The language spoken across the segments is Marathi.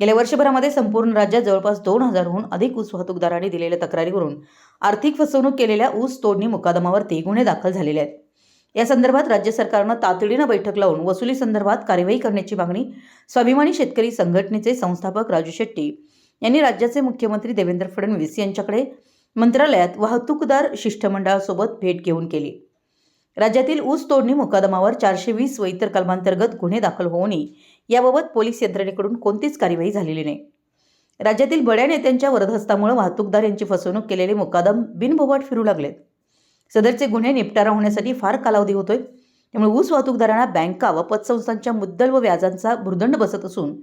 गेल्या वर्षभरामध्ये संपूर्ण राज्यात जवळपास दोन हजारहून अधिक ऊस वाहतूकदारांनी दिलेल्या तक्रारीवरून आर्थिक फसवणूक केलेल्या ऊस तोडणी मुकादमावरती गुन्हे दाखल झालेले आहेत. या संदर्भात राज्य सरकारनं तातडीनं बैठक लावून वसुली संदर्भात कार्यवाही करण्याची मागणी स्वाभिमानी शेतकरी संघटनेचे संस्थापक राजू शेट्टी यांनी राज्याचे मुख्यमंत्री देवेंद्र फडणवीस यांच्याकडे मंत्रालयात वाहतूकदार शिष्टमंडळासोबत भेट घेऊन केली. राज्यातील ऊस तोडणी मुकादमावर चारशे वीस व इतर कलमांतर्गत गुन्हे दाखल होऊनही याबाबत पोलीस यंत्रणेकडून कोणतीच कार्यवाही झालेली नाही. राज्यातील बड्या नेत्यांच्या वरदहस्तामुळे वाहतूकदार यांची फसवणूक केलेले मुकादम बिनबोबाट फिरू लागलेत. सदरचे गुन्हे निपटारा होण्यासाठी फार कालावधी होतोय. त्यामुळे ऊस वाहतूकदारांना बँका व पतसंस्थांच्या मुद्दल व व्याजांचा भुर्दंड बसत असून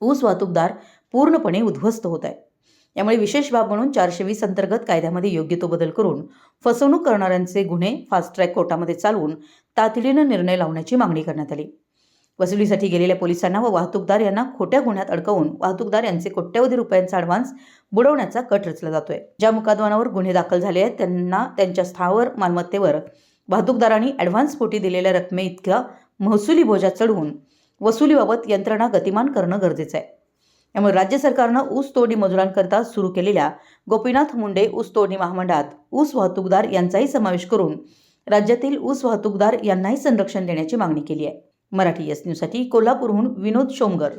ऊस वाहतूकदार पूर्णपणे उद्ध्वस्त होत आहे यामुळे विशेष बाब म्हणून चारशे वीस अंतर्गत कायद्यामध्ये योग्य तो बदल करून फसवणूक करणाऱ्यांचे गुन्हे फास्ट ट्रॅक कोर्टामध्ये चालवून तातडीनं निर्णय लावण्याची मागणी करण्यात आली. वसुलीसाठी गेलेल्या पोलिसांना व वाहतूकदार यांना खोट्या गुन्ह्यात अडकवून वाहतूकदार यांचे कोट्यवधी रुपयांचा ॲडव्हान्स बुडवण्याचा कट रचला जातोय. ज्या मुकादमांवर गुन्हे दाखल झाले आहेत त्यांना त्यांच्या स्थावर मालमत्तेवर वाहतूकदारांनी ॲडव्हान्स पोटी दिलेल्या रकमे इतक्या महसुली बोजा चढवून वसुलीबाबत यंत्रणा गतिमान करणं गरजेचं आहे. त्यामुळे राज्य सरकारनं ऊस तोडणी मजुरांकरता सुरू केलेल्या गोपीनाथ मुंडे ऊस तोडणी महामंडळात ऊस वाहतूकदार यांचाही समावेश करून राज्यातील ऊस वाहतूकदार यांनाही संरक्षण देण्याची मागणी केली आहे. मराठी एस न्यूजसाठी कोल्हापूरहून विनोद शोमगर.